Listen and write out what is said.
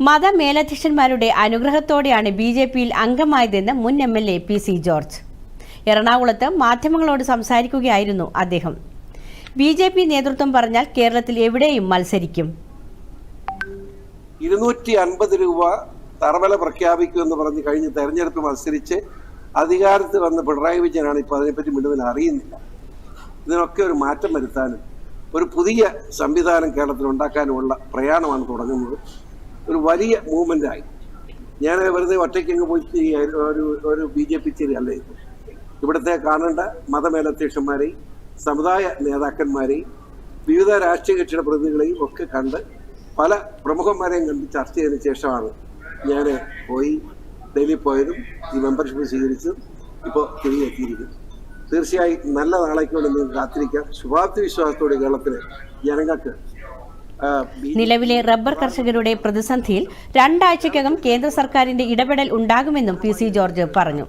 മതമേലധ്യക്ഷന്മാരുടെ അനുഗ്രഹത്തോടെയാണ് B J പിയിൽ അംഗമായതെന്ന് മുൻ M L A P C George. എറണാകുളത്ത് മാധ്യമങ്ങളോട് സംസാരിക്കുകയായിരുന്നു അദ്ദേഹം. ബി ജെ പി നേതൃത്വം പറഞ്ഞാൽ കേരളത്തിൽ എവിടെയും മത്സരിക്കും. ഇരുന്നൂറ്റി അൻപത് രൂപ തറവല പ്രഖ്യാപിക്കും എന്ന് പറഞ്ഞ് കഴിഞ്ഞ തെരഞ്ഞെടുപ്പ് മത്സരിച്ച് അധികാരത്തിൽ വന്ന പിണറായി വിജയനാണ് ഇപ്പോൾ അതിനെപ്പറ്റി മുഴുവൻ അറിയുന്നില്ല. ഇതിനൊക്കെ ഒരു മാറ്റം വരുത്താനും ഒരു പുതിയ സംവിധാനം കേരളത്തിൽ ഉണ്ടാക്കാനുമുള്ള പ്രയാണമാണ് തുടങ്ങുന്നത്. ഒരു വലിയ മൂവ്മെന്റ് ആയി. ഞാൻ വെറുതെ ഒറ്റയ്ക്കങ്ങ് പോയി ഒരു ഒരു ബി ജെ പി ചെറിയ അല്ലായിരുന്നു ഇവിടുത്തെ കാണേണ്ട മതമേലധ്യക്ഷന്മാരെയും സമുദായ നേതാക്കന്മാരെയും വിവിധ രാഷ്ട്രീയ കക്ഷിയുടെ പ്രതിനിധികളെയും ഒക്കെ കണ്ട് പല പ്രമുഖന്മാരെയും കണ്ട് ചർച്ച ചെയ്തതിനു ശേഷമാണ് ഞാൻ പോയി ഡൽഹി പോയതും ഈ മെമ്പർഷിപ്പ് സ്വീകരിച്ചതും ഇപ്പോൾ തിരികെ എത്തിയിരിക്കുന്നു തീർച്ചയായും നല്ല നാളേക്ക് വേണ്ടി നിങ്ങൾക്ക് കാത്തിരിക്കാം. ശുഭാപ്തി വിശ്വാസത്തോടെ കേരളത്തിലെ ജനങ്ങൾക്ക് നിലവിലെ റബ്ബർ കർഷകരുടെ പ്രതിസന്ധിയിൽ രണ്ടാഴ്ചയ്ക്കകം കേന്ദ്ര സർക്കാരിന്റെ ഇടപെടൽ ഉണ്ടാകുമെന്നും പി സി ജോർജ് പറഞ്ഞു.